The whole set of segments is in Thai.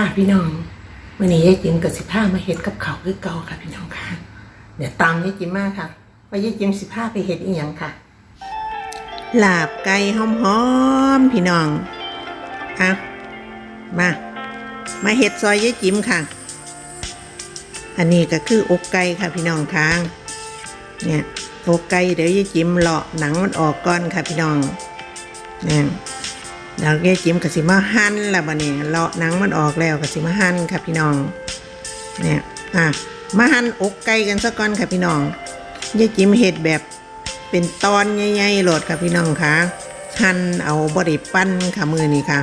ค่ะพี่น้องวันนี้ยายจิมกับสิผ้ามาเฮ็ดกับเขาคือเก่าค่ะพี่น้องค่ะเดี๋ยวตามยายจิมมาค่ะว่ายายจิมสิผ้าไปเฮ็ดอีหยังค่ะลาบไก่หอมๆพี่น้องอะมา มาเฮ็ดซอยยายจิมค่ะ อันนี้ก็คืออกไก่ค่ะพี่น้องค่ะเนี่ยอกไก่เดี๋ยวยายจิมเลาะหนังมันออกก่อนค่ะพี่น้องเนี่ย แล้วยายจิมกะสิมาหั่นแล้วบัดนี้เลาะหนังมันออกแล้วกะสิมาหั่นค่ะพี่น้องเนี่ยอะมาหั่นอกไก่กันซะก่อนค่ะพี่น้องยายจิมเห็ดแบบเป็นตอนใหญ่ๆโหลดค่ะพี่น้องค่ะหั่นเอาบริปั้นค่ะมือนี่ค่ะ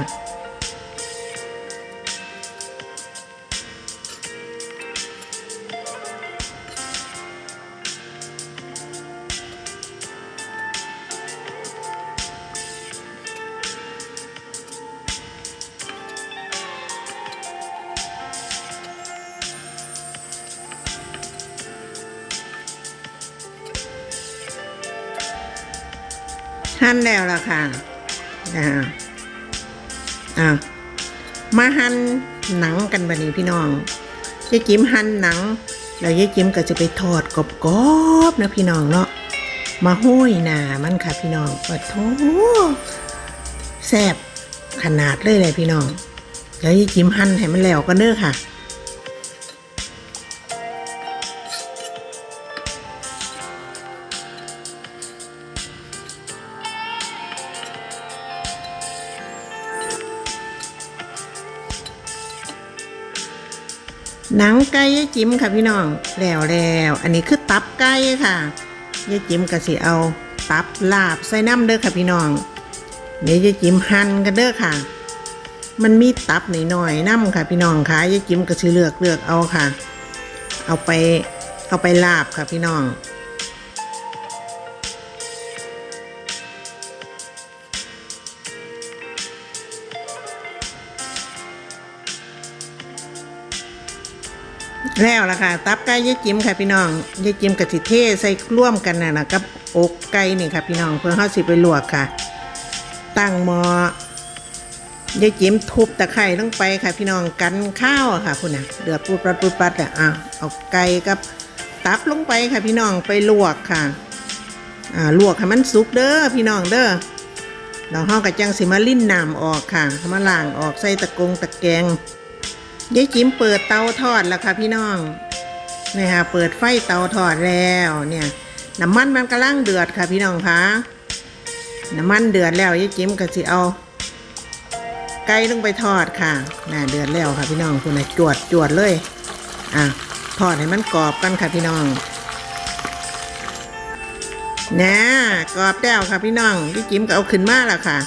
หั่นแล้วล่ะค่ะอ่าอ่ามาหั่นหนังกันบัดนี้พี่น้องยายจิ๋มหั่นหนัง แล้วยายจิ๋มก็จะไปทอดกรอบๆนะพี่น้องเนาะมาห้อยหนามันค่ะพี่น้องปะโถแซ่บขนาดเลยเลยพี่น้องเดี๋ยวยายจิ๋มหั่นให้มันแล้วก็เด้อค่ะ หนังไก่ยายจิ๋มค่ะพี่น้องแล้วแล้วอันนี้คือตับไก่ค่ะยายจิ๋มก็สิเอาตับลาบใส่น้ำเด้อค่ะพี่น้องเดี๋ยวยายจิ๋มหั่นกันเด้อค่ะ มันมีตับหน่อยๆน้ำค่ะ พี่น้องค่ะยายจิ๋มก็สิเลือกเลือกเอาค่ะ เอาไปเอาไปลาบค่ะพี่น้อง แล้วล่ะค่ะ ตับไก่ยายจิ๋มค่ะพี่น้องยายจิ๋มกับสิเทใส่ร่วมกันน่ะนะกับอกไก่นี่ค่ะพี่น้องเพื่อเขาสิไปลวกค่ะ ตั้งหมอยายจิ๋มทุบตะไคร้ลงไปค่ะพี่น้องกันข้าวค่ะคุณน่ะเดือดปุดปัดปุดปัดอะอะเอาไก่กับตับลงไปค่ะพี่น้องไปลวกค่ะ อ่าลวกให้มันสุกเด้อพี่น้องเด้อแล้วห้องกระจังสิมาลิ้นน้ำออกค่ะมาล้างออกใส่ตะกงตะแกง ยายจิ๋มเปิดเตาทอดแล้วค่ะพี่น้องนี่ค่ะเปิดไฟเตาทอดแล้วเนี่ยน้ำมันมันกำลังเดือดค่ะพี่น้องคะน้ำมันเดือดแล้วยายจิ๋มก็สิเอา ไก่ลงไปทอดค่ะน่าเดือดแล้วค่ะพี่น้องคุณน่ะจวดจวดเลยอะทอดให้มันกรอบกันค่ะพี่น้องนะกรอบแล้วค่ะพี่น้องยายจิ๋มก็เอาขึ้นมาแล้วค่ะ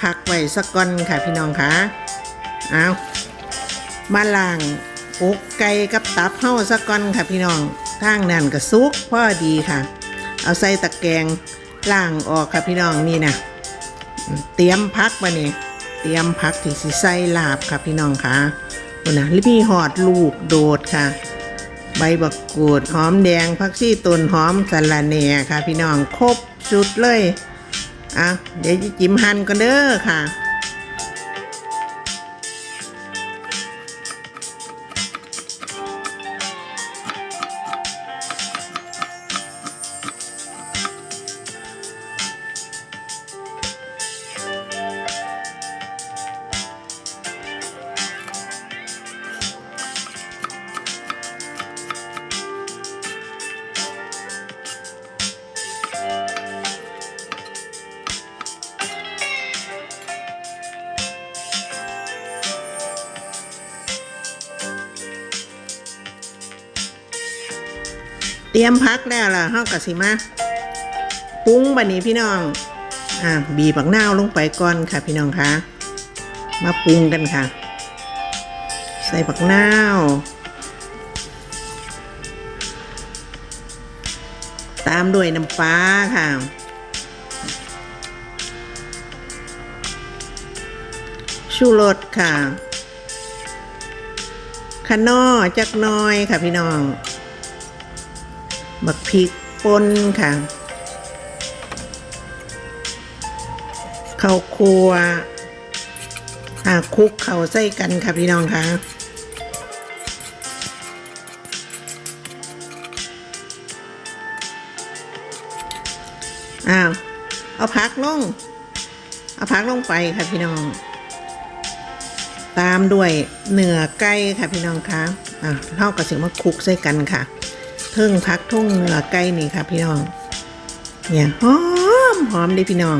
พักไว้สักก่อนค่ะพี่น้องคะเอา มาล่างอกไก่กับตับเฮาสักก่อนค่ะพี่น้องทางนั่นก็สุกพอดีค่ะ เอาใส่ตะแกรงล่างออกค่ะพี่น้องนี่นะเตรียมพักมานี่ยเตรียมพักที่สิใส่ลาบค่ะพี่น้องค่ะคุณนะลิมีหอดลูกโดดค่ะ ใบบักกูดหอมแดงผักชีต้นหอมสะระแหน่ค่ะ พี่น้องครบชุดเลยอะเดี๋ยวจะจิ้มหั่นกันเด้อค่ะ รียมพักแล้วล่ะเฮากะสิมาปรุงบัดนี้พี่น้องอ่าบีบักนาวลงไปก่อนค่ะ พี่น้องคะมาปรุงกันค่ะ ใส่บักนาวตามด้วยน้ำปลาค่ะ ชูรสค่ะขนอจักน้อยค่ะพี่น้อง บักพริกป่นค่ะข้าวคั่วอ่าคุกเข่าใส่กันค่ะพี่น้องค่ะอ้าว เอาพักลง เอาพักลงไปค่ะพี่น้อง ตามด้วยเนื้อไก่ค่ะพี่น้องคะอะเท่ากับเสียงมาคุกใส่กันค่ะ เทิงพักทุ่งเนื้อไก่นี่ค่ะพี่น้อง เนี่ยหอมหอมเลยพี่น้อง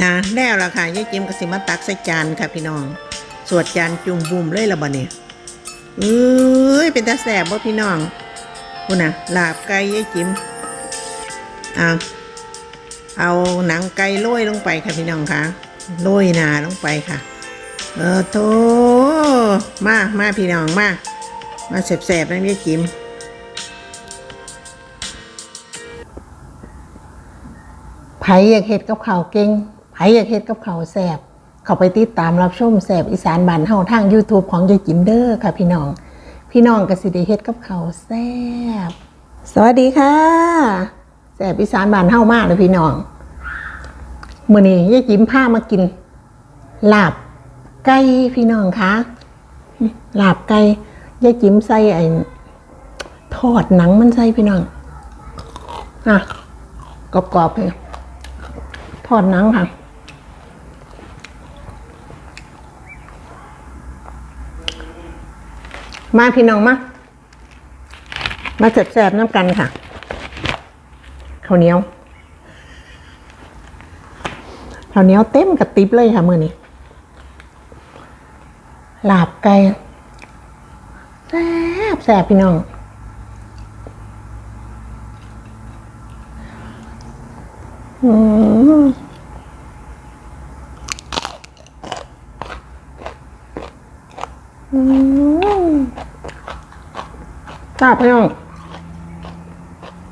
อ่าแล้วล่ะค่ะยายจิมก็สิมาตักใส่จานค่ะพี่น้อง สวดจานจุ่มบุ่มเลยละบ่เนี่ยเอ้ยเป็นตาแสบบ่พี่น้องคุณน่ะลาบไก่ยายจิมอ่าเอาหนังไก่โรยลงไปค่ะพี่น้องค่ะโรยนาลงไปค่ะ เออโตมามาพี่น้องมามาแสบๆนะยายจิมไผ่อยากเฮ็ดกับข้าวเก่งไผ่อยากเฮ็ดกับข้าวแซ่บ เข้าไปติดตามรับชมแซ่บอีสานบ้านเฮาทาง YouTube ของยายจิมเด้อค่ะพี่น้อง พี่น้องกสิได้เฮ็ดกับเขาแซบสวัสดีค่ะแซ่บอีสานบ้านเฮามากเลยพี่น้องมื้อนี้ยายจิมพามากินลาบไก่พี่น้องคะลาบไก่ยายจิมใส่ไอ้ทอดหนังมันใส่พี่น้องอะกรอบๆเลยทอดหนังค่ะ มาพี่น้องมา มาแสบๆน้ำกันค่ะข้าวเหนียวข้าวเหนียวเต็มกระติบเลยค่ะมือนี้ลาบไก่แซ่บแซ่บพี่น้องอืมอืม จ้าพี่น้อง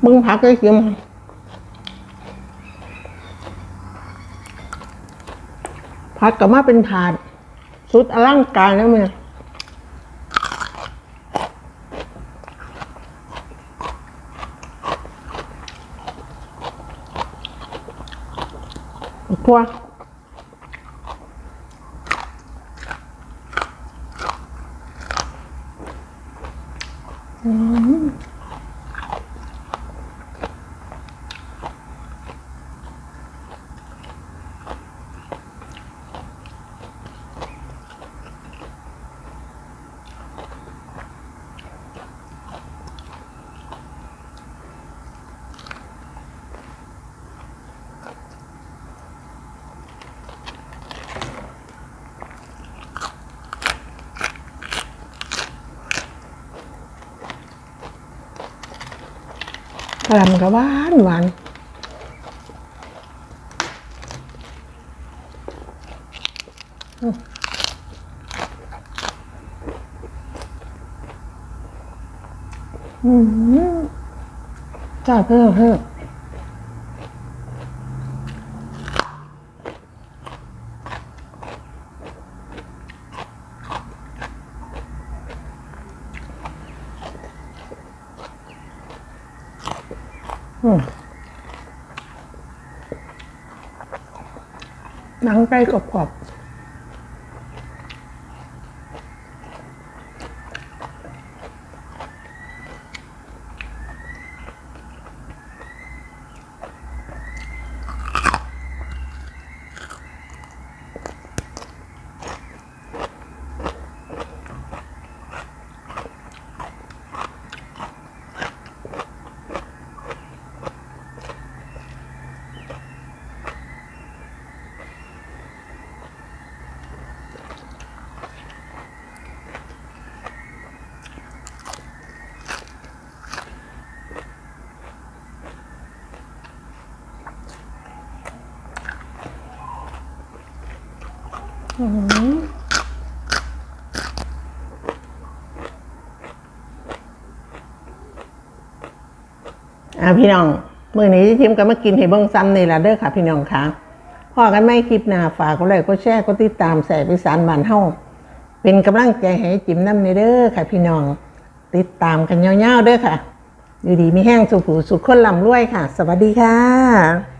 มึงพักเลยเสียมพัดกลับมาเป็นถาดสุดอลังการแล้วเนี่ยพว กกระลำกระหวานหวานอืมอืมจ้าเพิ่มเพิ่ม หนังไก่กรอบ อะพี่น้องมื้อนี้ยายจิ๋มก็มากินให้เบิ่งซ้ำนี่ล่ะเด้อค่ะ พี่น้องค่ะพอกันไม่คลิปหน้าฝากกดไลค์กดแชร์กดติดตามแสบอีสานบ้านเฮาเป็นกำลังใจให้จิมน้ำในเด้อค่ะ พี่น้อง ติดตามกันยาวๆเด้อค่ะ อยู่ดีมีแห้งสุขูสุขคนลำรวยค่ะ สวัสดีค่ะ